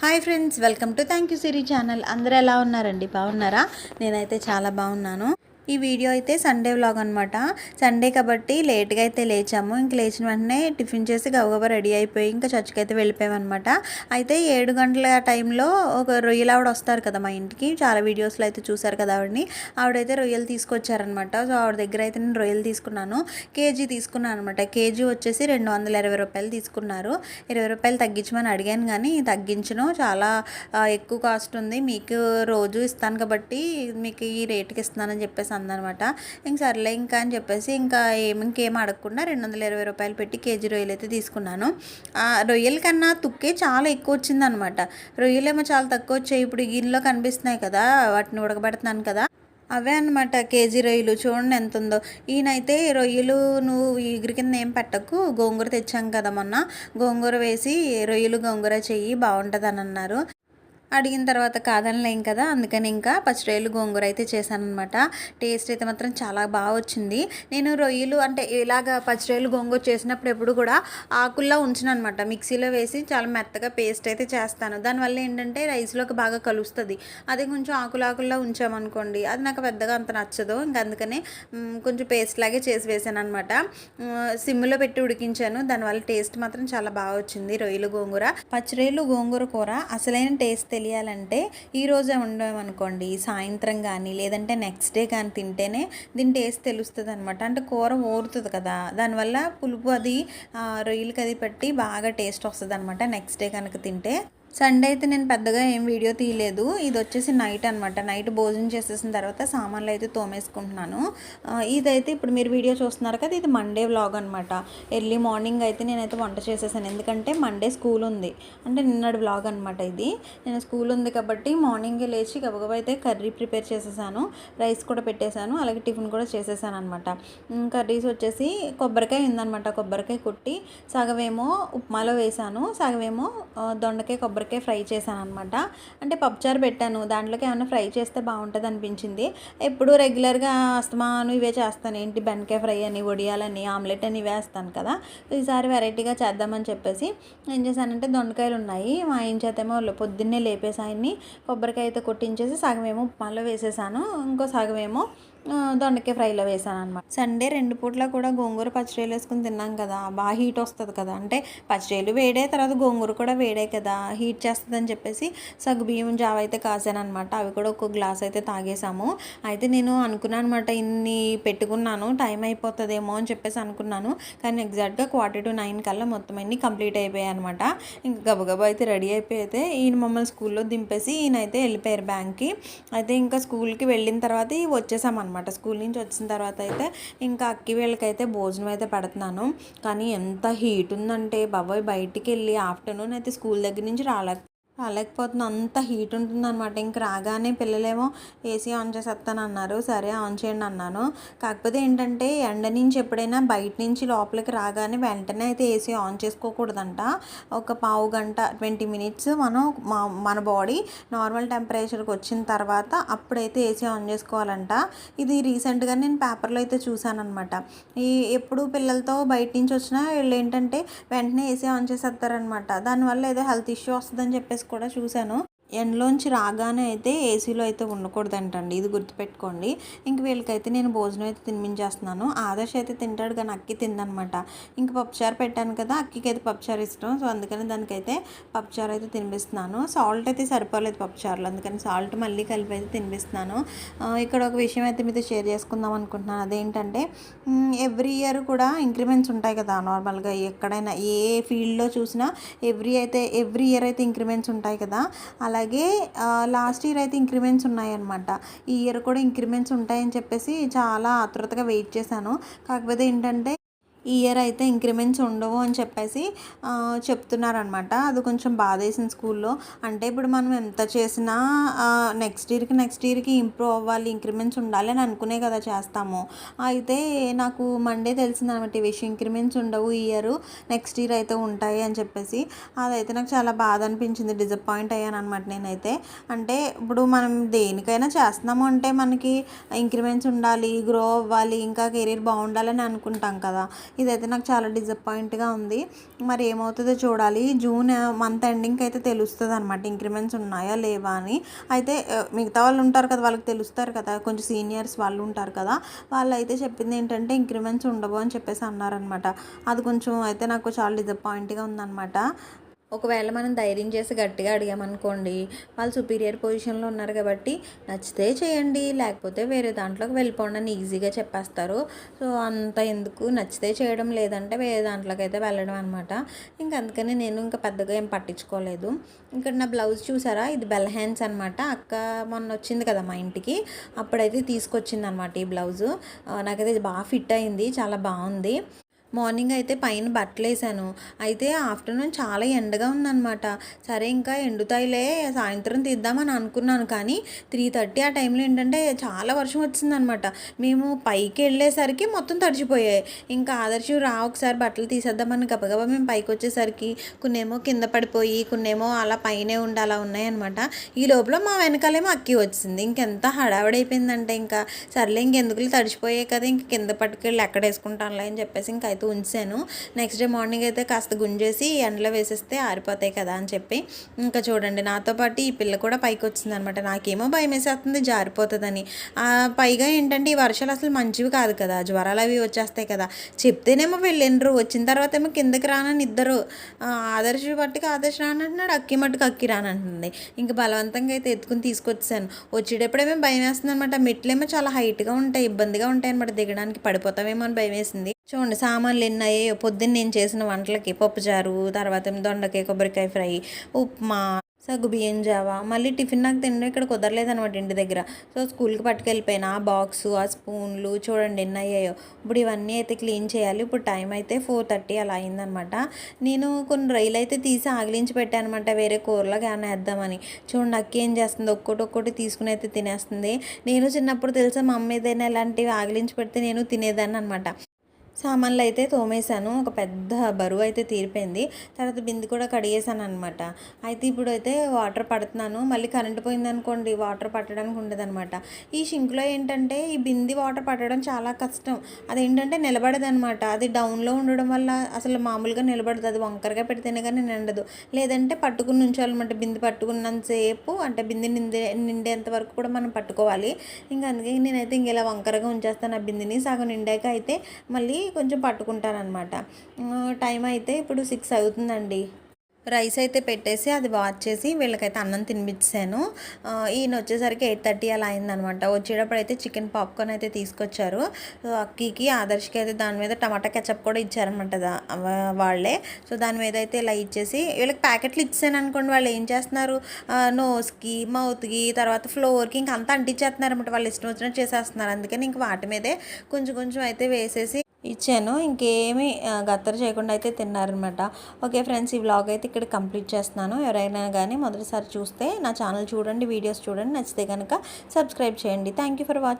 Hi friends welcome to thank you Siri channel. అందరూ ఎలా ఉన్నారండి? బాగున్నారా? నేనైతే చాలా బాగున్నాను. ఈ వీడియో అయితే సండే వ్లాగ్ అనమాట సండే కాబట్టి లేట్గా అయితే లేచాము. ఇంక లేచిన వెంటనే టిఫిన్ చేసి గబగబా రెడీ అయిపోయి ఇంకా చర్చికి అయితే వెళ్ళిపోయామన్నమాట అయితే ఏడు గంటల టైంలో ఒక రొయ్యలు ఆవిడ వస్తారు కదా మా ఇంటికి. చాలా వీడియోస్లో అయితే చూసారు కదా ఆవిడని. ఆవిడైతే రొయ్యలు తీసుకొచ్చారనమాట సో ఆవిడ దగ్గర అయితే నేను రొయ్యలు తీసుకున్నాను. కేజీ తీసుకున్నాను అనమాట కేజీ వచ్చేసి రెండు వందల ఇరవై రూపాయలు తీసుకున్నారు. ఇరవై రూపాయలు తగ్గించమని అడిగాను కానీ తగ్గించను. చాలా ఎక్కువ కాస్ట్ ఉంది. మీకు రోజు ఇస్తాను కాబట్టి మీకు ఈ రేటుకి ఇస్తున్నానని చెప్పేసి అందనమాట. ఇంక సర్లే ఇంకా అని చెప్పేసి ఇంకా ఏమి ఇంకేం అడగకుండా రెండు వందల ఇరవై రూపాయలు పెట్టి కేజీ రొయ్యలు అయితే తీసుకున్నాను. ఆ రొయ్యల కన్నా తుక్కే చాలా ఎక్కువ వచ్చిందనమాట. రొయ్యలేమో చాలా తక్కువ వచ్చాయి. ఇప్పుడు గిన్నెలో కనిపిస్తున్నాయి కదా వాటిని ఉడకబెడుతున్నాను కదా. అవే అనమాట కేజీ రొయ్యలు. చూడండి ఎంత ఉందో ఈయనైతే రొయ్యలు నువ్వు ఎగురు కింద ఏం పెట్టకు. గోంగూర తెచ్చాం కదా మొన్న. గోంగూర వేసి రొయ్యలు గోంగూర చెయ్యి బాగుంటుంది అని అన్నారు. అడిగిన తర్వాత కాదనలేం కదా అందుకని ఇంకా పచ్చిరొయ్యలు గోంగూర అయితే చేశానమాట టేస్ట్ అయితే మాత్రం చాలా బాగా వచ్చింది. నేను రొయ్యలు అంటే ఇలాగ పచ్చిరొయ్యలు గోంగూర చేసినప్పుడు ఎప్పుడు కూడా ఆకుల్లో ఉంచను అనమాట మిక్సీలో వేసి చాలా మెత్తగా పేస్ట్ అయితే చేస్తాను. దానివల్ల ఏంటంటే రైస్లోకి బాగా కలుస్తుంది. అదే కొంచెం ఆకులు ఆకుల్లో ఉంచామనుకోండి అది నాకు పెద్దగా అంత నచ్చదు. ఇంకా అందుకనే కొంచెం పేస్ట్ లాగే చేసి వేసాను అనమాట సిమ్లో పెట్టి ఉడికించాను. దానివల్ల టేస్ట్ మాత్రం చాలా బాగా వచ్చింది రొయ్యలు గోంగూర. పచ్చిరొయ్యలు గోంగూర కూర అసలైన టేస్ట్ తెలియాలంటే ఈరోజే వండామనుకోండి సాయంత్రం కానీ లేదంటే నెక్స్ట్ డే కానీ తింటేనే దీని టేస్ట్ తెలుస్తుంది అనమాట అంటే కూర ఊరుతుంది కదా దానివల్ల పులుపు అది రొయ్యలకి అది పెట్టి బాగా టేస్ట్ వస్తుంది అనమాట నెక్స్ట్ డే కనుక తింటే సండే అయితే నేను పెద్దగా ఏం వీడియో తీయలేదు. ఇది వచ్చేసి నైట్ అనమాట నైట్ భోజనం చేసేసిన తర్వాత సామాన్లు అయితే తోమేసుకుంటున్నాను. ఇదైతే ఇప్పుడు మీరు వీడియో చూస్తున్నారు కదా ఇది మండే వ్లాగ్ అనమాట ఎర్లీ మార్నింగ్ అయితే నేనైతే వంట చేసేసాను. ఎందుకంటే మండే స్కూల్ ఉంది. అంటే నిన్నటి వ్లాగ్ అనమాట ఇది. నేను స్కూల్ ఉంది కాబట్టి మార్నింగే లేచి గబగబా అయితే కర్రీ ప్రిపేర్ చేసేసాను. రైస్ కూడా పెట్టేశాను. అలాగే టిఫిన్ కూడా చేసేసాను అనమాట కర్రీస్ వచ్చేసి కొబ్బరికాయ ఉందనమాట కొబ్బరికాయ కొట్టి సగమేమో ఉప్మాలో వేసాను సగమేమో దొండకాయ కొబ్బరి కొబ్బరికాయ ఫ్రై చేశాను అనమాట అంటే పప్పుచారు పెట్టాను. దాంట్లోకి ఏమైనా ఫ్రై చేస్తే బాగుంటుంది అనిపించింది ఎప్పుడు రెగ్యులర్గా అస్తమాను ఇవే చేస్తాను. ఏంటి బెండకాయ ఫ్రై అని వడియాలని ఆమ్లెట్ అని ఇవే వేస్తాను కదా. ఈసారి వెరైటీగా చేద్దామని చెప్పేసి ఏం చేశానంటే దొండకాయలు ఉన్నాయి మా ఆయన చేతేమో పొద్దున్నే లేపేసి ఆయన్ని కొబ్బరికాయ అయితే కొట్టించేసి సగమేమో ఉప్మాలో వేసేసాను. ఇంకో సగమేమో దొండకాయ ఫ్రైలో వేసాను అనమాట సండే రెండు పూట్ల కూడా గోంగూర పచ్చడిలు వేసుకుని తిన్నాం కదా. బాగా హీట్ వస్తుంది కదా. అంటే పచ్చడిలు వేడే తర్వాత గోంగూర కూడా వేడే కదా. హీట్ చేస్తుందని చెప్పేసి సగ్గు బియ్యం జావ అయితే కాసాను అనమాట అవి కూడా ఒక గ్లాస్ అయితే తాగేసాము. అయితే నేను అనుకున్నాను అనమాట ఇన్ని పెట్టుకున్నాను టైం అయిపోతుందేమో అని చెప్పేసి అనుకున్నాను. కానీ ఎగ్జాక్ట్గా క్వార్టర్ టు నైన్ కల్లా మొత్తం అన్ని కంప్లీట్ అయిపోయాయి అనమాట ఇంకా గబగబా అయితే రెడీ అయిపోయితే ఈయన మమ్మల్ని స్కూల్లో దింపేసి ఈయన అయితే వెళ్ళిపోయారు బ్యాంక్కి. అయితే ఇంకా స్కూల్కి వెళ్ళిన తర్వాత వచ్చేసామన్నమాట. స్కూల్ నుంచి వచ్చిన తర్వాత అయితే ఇంకా అక్కి వీళ్ళకైతే భోజనం అయితే పెడుతున్నాను. కానీ ఎంత హీట్ ఉందంటే బాబాయ్ బయటికి వెళ్ళి ఆఫ్టర్నూన్ అయితే స్కూల్ దగ్గర నుంచి రాలే రాలేకపోతున్నా అంత హీట్ ఉంటుందన్నమాట. ఇంక రాగానే పిల్లలేమో ఏసీ ఆన్ చేసేస్తాను అన్నారు సరే ఆన్ చేయండి అన్నాను. కాకపోతే ఏంటంటే ఎండ నుంచి ఎప్పుడైనా బయట నుంచి లోపలికి రాగానే వెంటనే అయితే ఏసీ ఆన్ చేసుకోకూడదంట. ఒక పావు గంట ట్వంటీ మినిట్స్ మనం మా మన బాడీ నార్మల్ టెంపరేచర్కి వచ్చిన తర్వాత అప్పుడైతే ఏసీ ఆన్ చేసుకోవాలంట. ఇది రీసెంట్గా నేను పేపర్లో అయితే చూశానమాట ఈ ఎప్పుడు పిల్లలతో బయట నుంచి వచ్చినా వీళ్ళు ఏంటంటే వెంటనే ఏసీ ఆన్ చేసేస్తారనమాట దానివల్ల ఏదో హెల్త్ ఇష్యూ వస్తుందని చెప్పేసి కూడా చూశాను. ఎండలోంచి రాగానే అయితే ఏసీలో అయితే ఉండకూడదంటండి. ఇది గుర్తుపెట్టుకోండి. ఇంక వీళ్ళకైతే నేను భోజనం అయితే తినిపించేస్తున్నాను. ఆదర్శ అయితే తింటాడు కానీ అక్కి తిందనమాట. ఇంక పప్పుచారు పెట్టాను కదా అక్కికి అయితే పప్పుచారు ఇష్టం. సో అందుకని దానికైతే పప్పుచారు అయితే తినిపిస్తున్నాను. సాల్ట్ అయితే సరిపోలేదు పప్పుచారులో. అందుకని సాల్ట్ మళ్ళీ కలిపి అయితే తినిపిస్తున్నాను. ఇక్కడ ఒక విషయం అయితే మీతో షేర్ చేసుకుందాం అనుకుంటున్నాను. అదేంటంటే ఎవ్రీ ఇయర్ కూడా ఇంక్రిమెంట్స్ ఉంటాయి కదా నార్మల్గా ఎక్కడైనా ఏ ఫీల్డ్లో చూసినా ఎవ్రీ అయితే ఎవ్రీ ఇయర్ అయితే ఇంక్రిమెంట్స్ ఉంటాయి కదా. అలా అలాగే లాస్ట్ ఇయర్ అయితే ఇంక్రిమెంట్స్ ఉన్నాయన్నమాట. ఈ ఇయర్ కూడా ఇంక్రిమెంట్స్ ఉంటాయని చెప్పేసి చాలా ఆతృతగా వెయిట్ చేశాను. కాకపోతే ఏంటంటే ఈ ఇయర్ అయితే ఇంక్రిమెంట్స్ ఉండవు అని చెప్పేసి చెప్తున్నారనమాట అది కొంచెం బాధ వేసింది స్కూల్లో. అంటే ఇప్పుడు మనం ఎంత చేసినా నెక్స్ట్ ఇయర్కి నెక్స్ట్ ఇయర్కి ఇంప్రూవ్ అవ్వాలి ఇంక్రిమెంట్స్ ఉండాలి అని అనుకునే కదా చేస్తాము. అయితే నాకు మండే తెలిసింది అనమాట ఈ విషయం. ఇంక్రిమెంట్స్ ఉండవు ఈ ఇయర్ నెక్స్ట్ ఇయర్ అయితే ఉంటాయి అని చెప్పేసి. అదైతే నాకు చాలా బాధ అనిపించింది డిసప్పాయింట్ అయ్యాను అనమాట నేనైతే. అంటే ఇప్పుడు మనం దేనికైనా చేస్తున్నాము అంటే మనకి ఇంక్రిమెంట్స్ ఉండాలి గ్రో అవ్వాలి ఇంకా కెరీర్ బాగుండాలని అనుకుంటాం కదా. ఇదైతే నాకు చాలా డిసప్పాయింట్గా ఉంది. మరి ఏమవుతుందో చూడాలి. జూన్ మంత్ ఎండింగ్కి అయితే తెలుస్తుంది అనమాట ఇంక్రిమెంట్స్ ఉన్నాయా లేవా అని. అయితే మిగతా వాళ్ళు ఉంటారు కదా వాళ్ళకి తెలుస్తారు కదా. కొంచెం సీనియర్స్ వాళ్ళు ఉంటారు కదా. వాళ్ళు అయితే చెప్పింది ఏంటంటే ఇంక్రిమెంట్స్ ఉండవు అని చెప్పేసి అన్నారనమాట అది కొంచెం అయితే నాకు చాలా డిసప్పాయింట్గా ఉందన్నమాట. ఒకవేళ మనం ధైర్యం చేసి గట్టిగా అడిగామనుకోండి వాళ్ళు సుపీరియర్ పొజిషన్లో ఉన్నారు కాబట్టి నచ్చితే చేయండి లేకపోతే వేరే దాంట్లోకి వెళ్ళిపోండి అని ఈజీగా చెప్పేస్తారు. సో అంత ఎందుకు? నచ్చితే చేయడం లేదంటే వేరే దాంట్లోకి అయితే వెళ్ళడం అనమాట ఇంకా అందుకని నేను ఇంకా పెద్దగా ఏం పట్టించుకోలేదు. ఇక్కడ నా బ్లౌజ్ చూసారా? ఇది బెల్ హ్యాండ్స్ అనమాట అక్క మొన్న వచ్చింది కదా మా ఇంటికి. అప్పుడైతే తీసుకొచ్చింది అనమాట ఈ బ్లౌజు నాకైతే ఇది బాగా ఫిట్ అయింది. చాలా బాగుంది. మార్నింగ్ అయితే పైన బట్టలు వేసాను. అయితే ఆఫ్టర్నూన్ చాలా ఎండగా ఉందన్నమాట. సరే ఇంకా ఎండుతాయిలే సాయంత్రం తీద్దామని అనుకున్నాను కానీ త్రీ థర్టీ ఆ టైంలో ఏంటంటే చాలా వర్షం వచ్చిందనమాట మేము పైకి వెళ్ళేసరికి మొత్తం తడిచిపోయాయి. ఇంకా ఆదర్శి రా ఒకసారి బట్టలు తీసేద్దామని గబగబా మేము పైకి వచ్చేసరికి కొన్నేమో కింద పడిపోయి కొన్నేమో అలా పైనే ఉండి అలా ఉన్నాయన్నమాట. ఈ లోపల మా వెనకాలేమో అక్కి వచ్చింది. ఇంకెంత హడావిడైపోయిందంటే ఇంకా సర్లే ఇంకెందుకులు తడిచిపోయాయి కదా ఇంక కింద పట్టుకెళ్ళి ఎక్కడ వేసుకుంటానులే అని చెప్పేసి ఇంకా అయితే ఉంచాను. నెక్స్ట్ డే మార్నింగ్ అయితే కాస్త గుంజేసి ఎండలో వేసేస్తే ఆరిపోతాయి కదా అని చెప్పి ఇంకా చూడండి నాతో పాటు ఈ పిల్ల కూడా పైకి వచ్చింది అనమాట నాకేమో భయం వేసేస్తుంది జారిపోతుందని. పైగా ఏంటంటే ఈ వర్షాలు అసలు మంచివి కాదు కదా. జ్వరాలు అవి వచ్చేస్తాయి కదా. చెప్తేనేమో వెళ్ళిండ్రు. వచ్చిన తర్వాత ఏమో కిందకి రానని ఇద్దరు ఆదర్శ పట్టుకు ఆదర్శ రానంటున్నాడు అక్కి మట్టుకు అక్కి రానంటుంది ఇంకా బలవంతంగా అయితే ఎత్తుకుని తీసుకొచ్చాను. వచ్చేటప్పుడేమో భయం వేస్తుంది అనమాట మెట్లేమో చాలా హైట్గా ఉంటాయి ఇబ్బందిగా ఉంటాయి అనమాట దిగడానికి పడిపోతామేమో అని భయం వేసింది. చూడండి సామాన్లు ఎన్నాయి. పొద్దున్న నేను చేసిన వంటలకి పప్పుచారు తర్వాత దొండకాయ కొబ్బరికాయ ఫ్రై ఉప్మా సగ్గు బియ్యం జావా. మళ్ళీ టిఫిన్ నాకు తినడం ఇక్కడ కుదరలేదు అనమాట ఇంటి దగ్గర. సో స్కూల్కి పట్టుకెళ్ళిపోయిన ఆ బాక్సు ఆ స్పూన్లు చూడండి ఎన్ని అయ్యాయో ఇప్పుడు ఇవన్నీ అయితే క్లీన్ చేయాలి. ఇప్పుడు టైం అయితే ఫోర్ థర్టీ అలా అయిందనమాట నేను కొన్ని రైలు అయితే తీసి ఆగిలించి పెట్టాను అనమాట వేరే కూరలో ఏమైనా వేద్దామని. చూడండి అక్క ఏం చేస్తుంది? ఒక్కొక్కటి ఒక్కటి తీసుకుని అయితే తినేస్తుంది. నేను చిన్నప్పుడు తెలుసా మా అమ్మ ఏదైనా ఇలాంటివి ఆగిలించి పెడితే నేను తినేదాన్ని అనమాట సామాన్లు అయితే తోమేశాను. ఒక పెద్ద బరువు అయితే తీరిపోయింది. తర్వాత బింది కూడా కడిగేశాను అనమాట అయితే ఇప్పుడు అయితే వాటర్ పడుతున్నాను. మళ్ళీ కరెంట్ పోయిందనుకోండి వాటర్ పట్టడానికి ఉండదనమాట ఈ షింక్లో ఏంటంటే ఈ బింది వాటర్ పట్టడం చాలా కష్టం. అదేంటంటే నిలబడదనమాట అది డౌన్లో ఉండడం వల్ల అసలు మామూలుగా నిలబడదు. అది వంకరగా పెడితేనే కానీ నిండదు. లేదంటే పట్టుకుని ఉంచాలన్నమాట. బింది పట్టుకున్నంతసేపు అంటే బింది నిండే నిండేంత వరకు కూడా మనం పట్టుకోవాలి. ఇంకా అందుకే నేనైతే ఇంక ఇలా వంకరగా ఉంచేస్తాను ఆ బిందిని. సగం నిండాక అయితే మళ్ళీ కొంచెం పట్టుకుంటాను అనమాట టైం అయితే ఇప్పుడు సిక్స్ అవుతుందండి. రైస్ అయితే పెట్టేసి అది వాచ్ చేసి వీళ్ళకైతే అన్నం తినిపించాను ఈయన వచ్చేసరికి ఎయిట్ థర్టీ అలా అయిందనమాట. వచ్చేటప్పుడు అయితే చికెన్ పాప్కార్న్ అయితే తీసుకొచ్చారు. సో అక్కికి ఆదర్శకి అయితే దాని మీద టమాటా కెచప్ కూడా ఇచ్చారనమాట వాళ్ళే. సో దాని మీద అయితే ఇలా ఇచ్చేసి వీళ్ళకి ప్యాకెట్లు ఇచ్చాను అనుకోండి వాళ్ళు ఏం చేస్తున్నారు? నోస్కి మౌత్కి తర్వాత ఫ్లోర్కి ఇంక అంతా అంటించేస్తున్నారు అనమాట వాళ్ళు ఇష్టం వచ్చినట్టు చేసేస్తున్నారు. అందుకని ఇంక వాటి మీదే కొంచెం కొంచెం అయితే వేసేసి ఇచ్చాను. ఇంకేమీ గత్తర చేయకుండా అయితే తిన్నారనమాట. ఓకే ఫ్రెండ్స్ ఈ వ్లాగ్ అయితే ఇక్కడ కంప్లీట్ చేస్తున్నాను. ఎవరైనా కానీ మొదటిసారి చూస్తే నా ఛానల్ చూడండి వీడియోస్ చూడండి నచ్చితే కనుక సబ్స్క్రైబ్ చేయండి. Thank you for watching